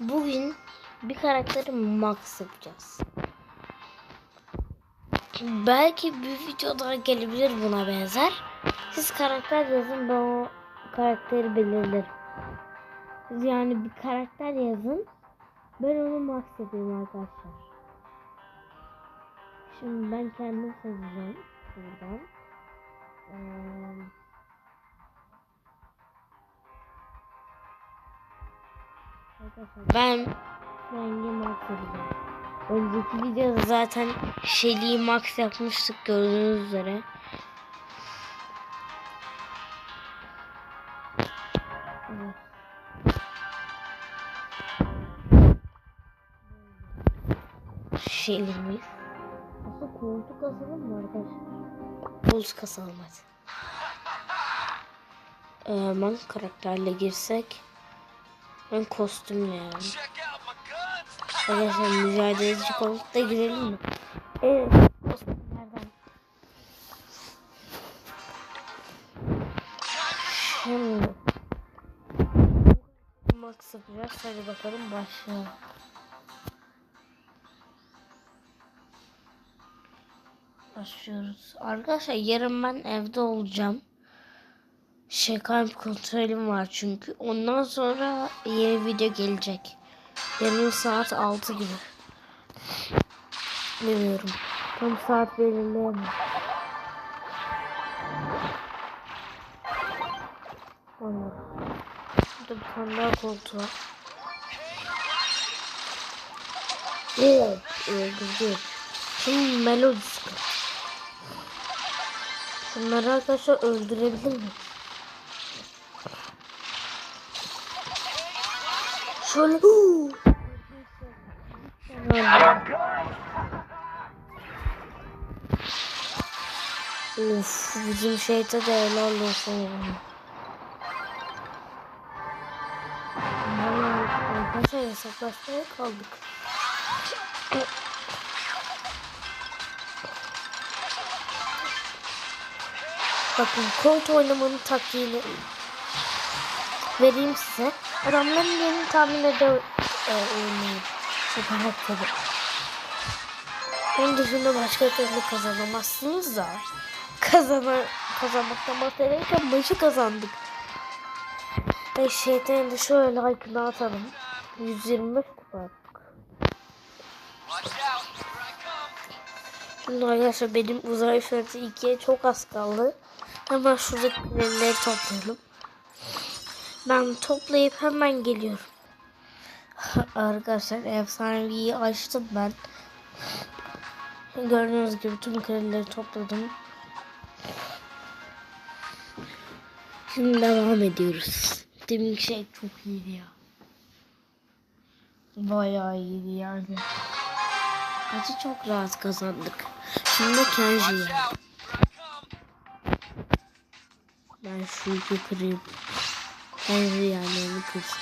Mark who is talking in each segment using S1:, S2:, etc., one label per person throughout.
S1: Bugün bir karakteri max yapacağız. Belki bir video daha gelebilir buna benzer. Siz karakter yazın ben o karakteri belirlerim. Yani bir karakter yazın. Ben onu max yapayım arkadaşlar. Şimdi ben kendim seçeceğim buradan. Ee, arkadaşlar ben rengi max yapacağım. Önceki videoda zaten Shelly'i max yapmıştık gördüğünüz üzere. Shelly'miz. Aslında koltuk asalım mı arkadaşlar? Koltuk asalım hadi. Ee, hemen karakterle girsek. Ben kostümle yani. Arkadaşlar mücadeleci koltukta girelim mi? Evet. Kostümlerden. Şimdi. Max yapacağız. Hadi bakalım başlayalım. Başlıyoruz. Arkadaşlar yarın ben evde olacağım. Şey kalp kontrolüm var çünkü. Ondan sonra yeni video gelecek. Yarın saat 6 gibi. Bilmiyorum. Tam saat belirleyemem. Anladım. Burada bir tane daha koltuğu var. Evet. Öldürdü. Şimdi melodi sıkı. Bunları arkadaşlar öldürebilir mi? Şöyle Of bizim şeyde de helal olsun Arkadaşlar hesaplaşmaya kaldık. Bakın kolt oynamanın taktiğini vereyim size. Adamların yerini tahmin ede e, oynayın. Bu karakteri. Onun dışında başka türlü kazanamazsınız da. Kazana, kazanmaktan bahsederken maçı kazandık. Ve şeytanı da şöyle like'ını atalım. 125 kupa. Şimdi arkadaşlar benim uzay şartı 2'ye çok az kaldı. Hemen şuradaki kuleleri toplayalım. Ben toplayıp hemen geliyorum. Arkadaşlar efsaneviyi açtım ben. Gördüğünüz gibi tüm kredileri topladım. Şimdi devam ediyoruz. Demin şey çok iyiydi ya. Bayağı iyiydi yani. Maçı çok rahat kazandık. Şimdi Kenji yani. Ben şu ipi Kenji yani onu kırsın.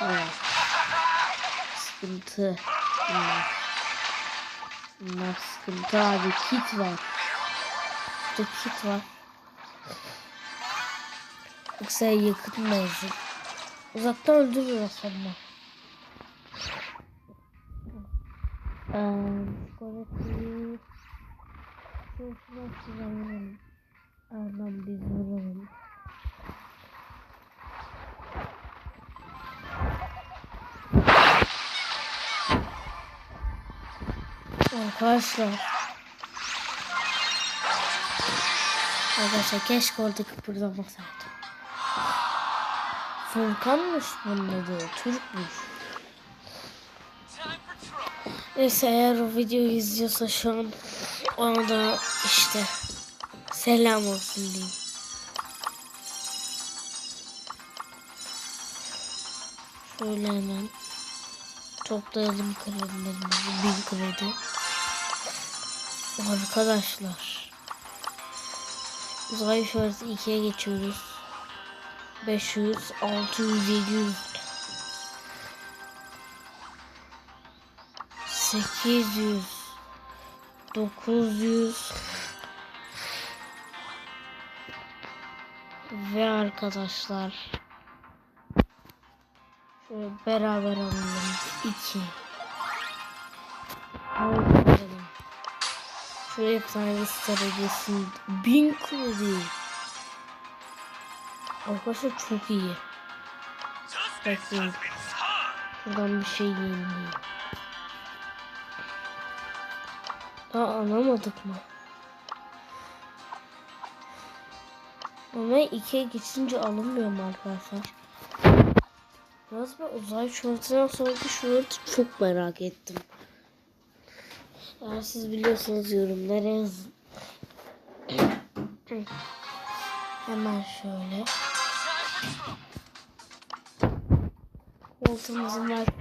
S1: Evet. Sıkıntı. Bunlar. Bunlar sıkıntı abi. Kit var. Burada kit var. Yoksa yakın. Uzaktan öldürüyor aslında. Arkadaşlar. Arkadaşlar keşke orada kıpırdamasaydım. Furkan'mış bunun adı. Türkmüş. Neyse eğer o videoyu izliyorsa şu an ona da işte selam olsun diyeyim. Şöyle hemen toplayalım kredilerimizi. Bin kredi. Arkadaşlar. Uzay şarjı 2'ye geçiyoruz. 500, 600, 700. 800 900 ve arkadaşlar şöyle beraber alalım 2 Şuraya efsane bir star hediyesi. Bin kredi. Arkadaşlar çok iyi. Bakın. Buradan bir şey yeniliyor. Daha alamadık mı? Ama ikiye geçince alınmıyor arkadaşlar? Biraz ben uzay şortundan sonraki şortu çok merak ettim. Eğer siz biliyorsanız yorumlara yazın. Hemen şöyle. Koltuğumuzun markası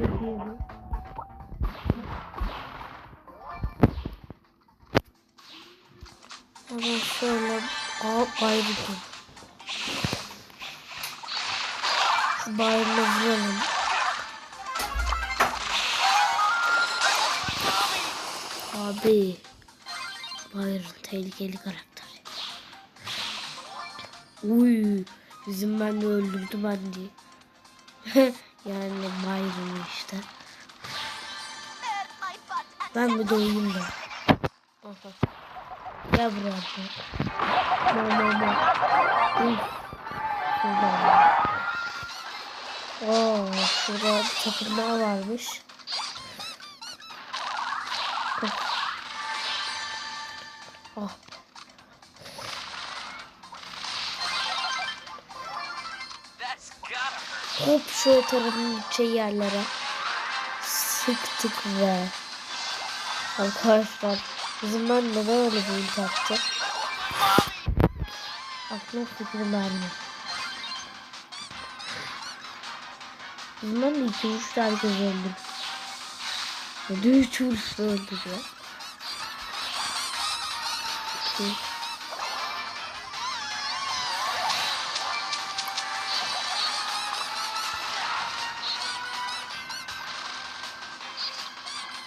S1: Hemen şöyle Aa bayıldım. Bayılma vuralım. Abi. Byron tehlikeli karakter. Uy. Bizim ben de öldürdü bence. yani Byron işte. Ben bir doyayım da. Aha. Gel buraya. Mama mama. Uf. Şurada. Oo, şurada tapınma varmış. Oh. Hop şu tarafın şey yerlere sıktık ve arkadaşlar bizim ben neden öyle bir ulti attı? Aklım fikrim vermiyor. Bizim ben de iki üç herkes öldü. Ya da üç vuruşta öldürüyor. İki.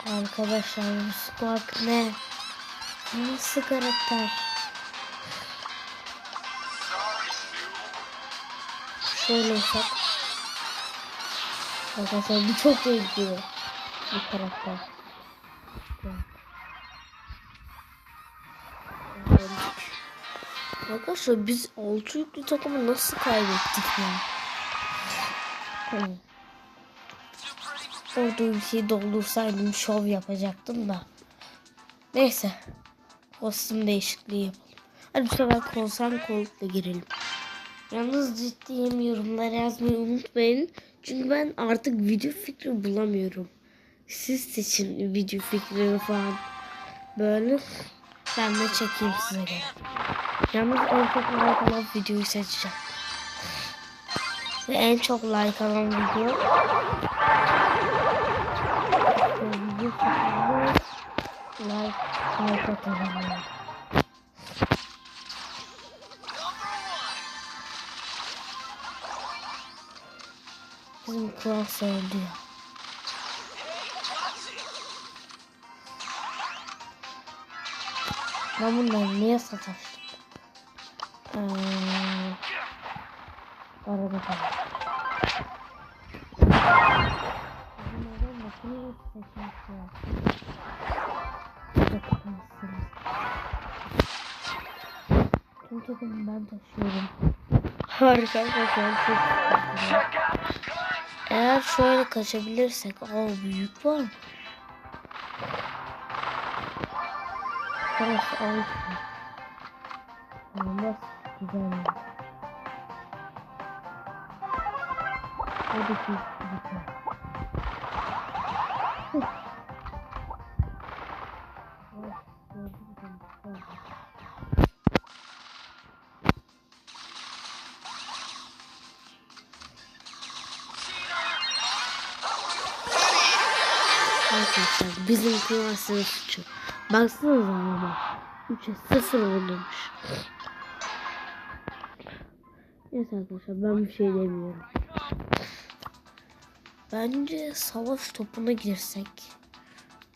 S1: Arkadaşlar bu squad ne? Nasıl karakter? Şöyle ufak. Arkadaşlar bu çok tehlikeli. Bu karakter. Arkadaşlar biz 6 yüklü takımı nasıl kaybettik ya? Tamam. Orada bir şey doldursaydım şov yapacaktım da. Neyse. Kostüm değişikliği yapalım. Hadi bu sefer korsan koltukla girelim. Yalnız ciddiyim yorumlara yazmayı unutmayın. Çünkü ben artık video fikri bulamıyorum. Siz seçin video fikrini falan. Böyle ben de çekeyim size göre. Yalnız en çok like alan videoyu seçeceğim. Ve en çok like alan video like like atalım. Bizim kral ya. Ben bunları niye sataştım? Ee, arada kaldı. Bizim seçmek ya. Takılmışsınız. Tüm takımı ben taşıyorum. Harika bakıyorum. Eğer şöyle kaçabilirsek, aa büyük var mı? Burası mu? Olmaz. Güzel? Hadi ki. Arkadaşlar bizim kıyasının suçu. Baksanıza ama. 3'e 0 olmuş. Neyse arkadaşlar ben bir şey demiyorum. Bence savaş topuna girsek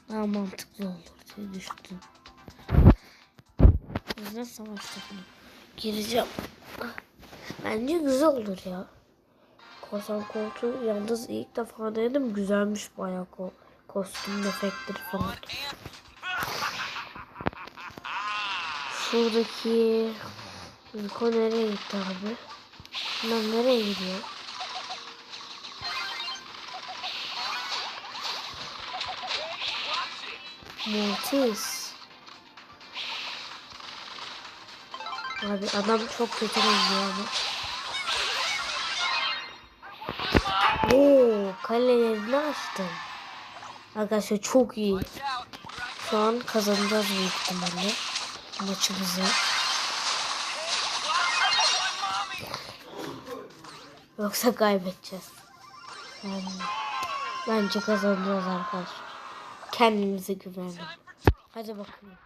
S1: daha mantıklı olur diye düşündüm. O savaş topuna gireceğim. Bence güzel olur ya. korsan koltuğu yalnız ilk defa denedim güzelmiş bayağı ko kostüm efektleri falan. Şuradaki Niko nereye gitti abi? Bunlar nereye gidiyor? Mortis. Abi adam çok kötü oynuyor ama. Oo, kalelerini açtım. Arkadaşlar çok iyi. Şu an kazanacağız büyük ihtimalle maçımızı. Yoksa kaybedeceğiz. Yani, bence kazanacağız arkadaşlar. Kendimize güvenelim. Hadi bakalım.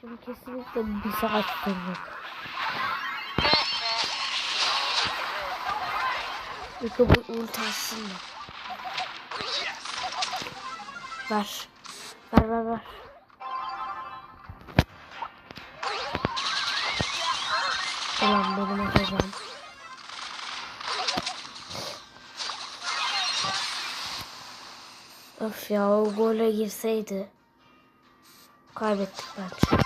S1: Şimdi kesinlikle bir saat dönecek. Yoksa bu ulti atsın da. Ver. Ver ver ver. Ulan benim atacağım. Öf ya o gole girseydi. Kaybettik bence.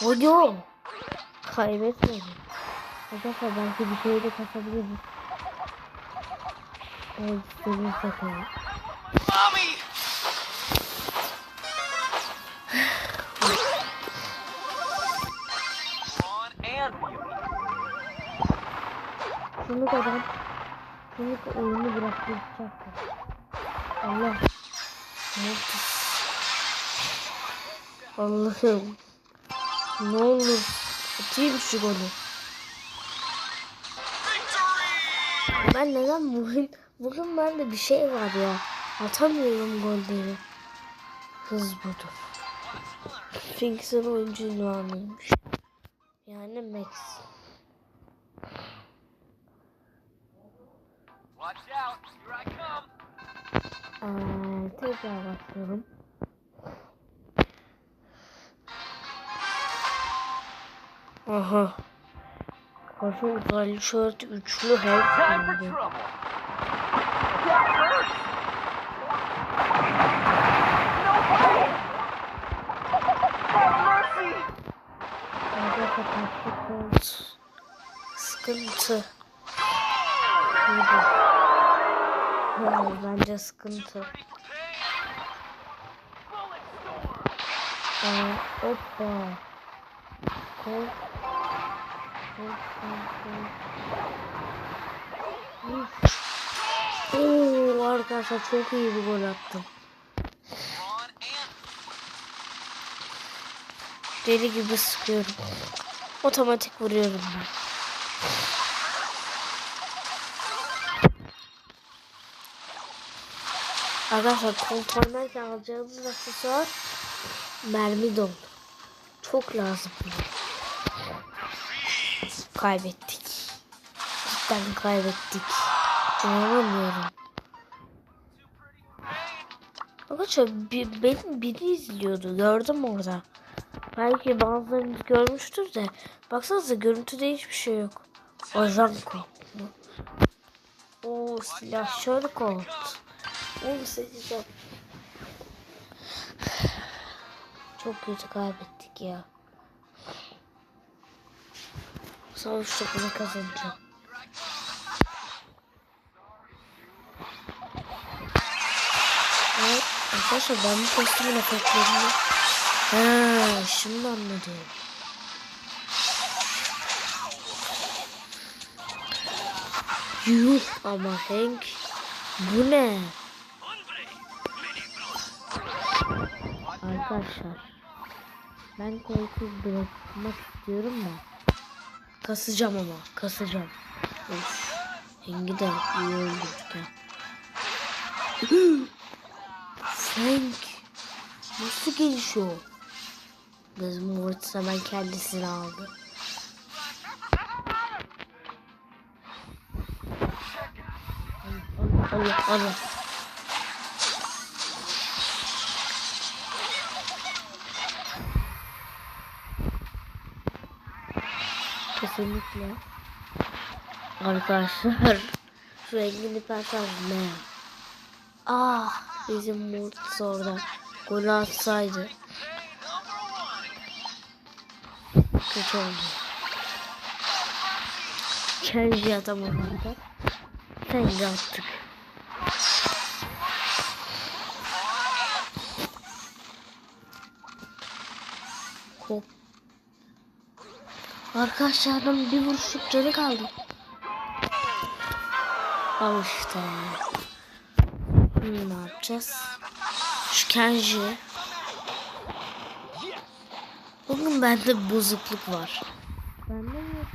S1: Gol yok. Kaybetmedik. Arkadaşlar belki bir şey de kasabiliriz. Evet istediğim takımı. Şunu adam şunu oyunu bıraktıracaktı. Allah. Allah'ım. Ne olur atayım şu golü. Ben neden bugün bugün bende bir şey var ya. Atamıyorum golleri. Hız budur. Finks'in oyuncu ünvanıymış. Yani Max.
S2: Watch out. Here I come.
S1: Ee, tekrar başlıyorum. Aha. Karşı uzaylı şört üçlü help
S2: Time for
S1: geldi. Ha, bence sıkıntı. Aa, hoppa. Kol. Kol, kol, kol. Oo, arkadaşlar çok iyi bir gol attım. Deli gibi sıkıyorum. Otomatik vuruyorum ben. Arkadaşlar kol oynarken alacağımız aksesuar mermi doldu. Çok lazım. Kaybettik. Cidden kaybettik. İnanamıyorum. Arkadaşlar bir, benim biri izliyordu. Gördüm orada. Belki bazılarınız görmüştür de. Baksanıza görüntüde hiçbir şey yok. Ajan kod. O silahşör kod. Onu seçeceğim. Çok kötü kaybettik ya. Sonuçta bunu kazanacağım. Evet, arkadaşlar ben bu kostümün efektlerini... Ha, şimdi anladım. Yuh ama Hank. Bu ne? Arkadaşlar. Ben kolsuz bırakmak istiyorum da. Kasacağım ama. Kasacağım. Of. Hank'i de iyi öldürdük ha. Frank. Nasıl gelişiyor? Gözüm Mortis hemen kendisini aldı. Allah Allah Allah. Kesinlikle. Arkadaşlar rengini persen ne? Ah bizim Mortis orada. Gol atsaydı. Kötü oldu. Kenji atamadı. Kenji attık. Hop. Arkadaşlarım bir vuruşluk canı kaldı. Al işte. Hmm, ne yapacağız? Şu Kenji. Bugün bende bozukluk var. Bende var?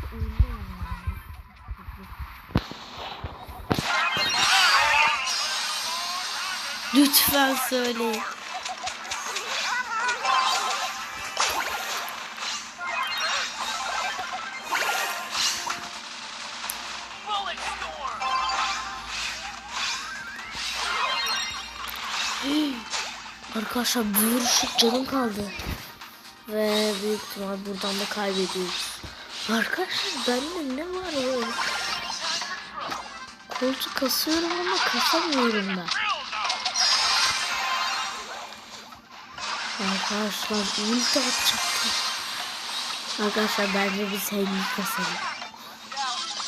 S1: Lütfen söyleyin. Arkadaşlar bir vuruşluk canım kaldı. Ve büyük ihtimal buradan da kaybediyoruz. Arkadaşlar bende ne var böyle? Koltuk kasıyorum ama kasamıyorum ben. Arkadaşlar ulti atacaktım. Arkadaşlar bence biz hengi kasalım.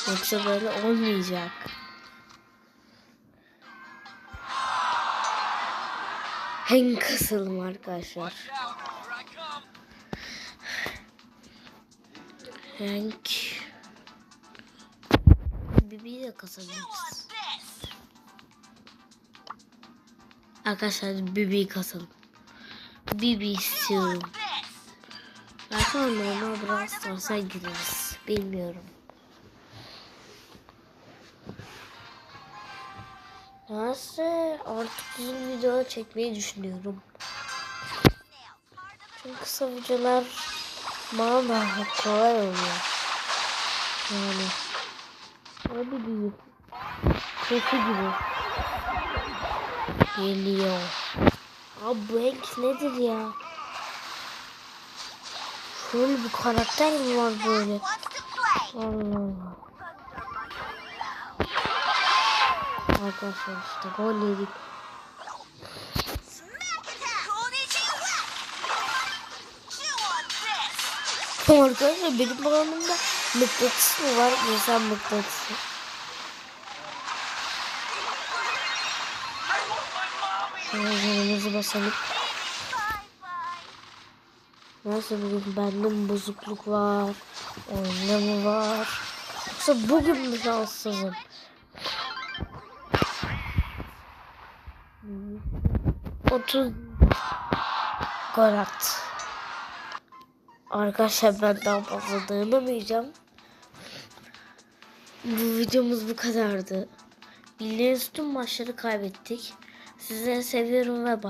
S1: Yoksa böyle olmayacak. Hengi kasalım arkadaşlar. Hank. Bibi'yi de kasabiliriz. Arkadaşlar Bibi'yi kasalım. Bibi istiyorum. Belki normal Brawl Stars'a gireriz. Bilmiyorum. Nasıl artık uzun video çekmeyi düşünüyorum. Çünkü kısa videolar bana daha kolay oluyor. Yani. Hadi büyük. Kötü gibi. Geliyor. Abi bu Hank nedir ya? Şöyle bir karakter mi var böyle? Allah Allah. Arkadaşlar işte gol yedik. Arkadaşlar benim bağımda mıknatıs mı var? Mesela mıknatısı. Şöyle canımızı basalım. Nasıl bugün bende mi bozukluk var? Oyunda mı var? Yoksa bugün mü şanssızım? Otuz gol attı. Arkadaşlar ben daha fazla dayanamayacağım. Bu videomuz bu kadardı. Bildiğiniz tüm maçları kaybettik. Sizleri seviyorum ve bay.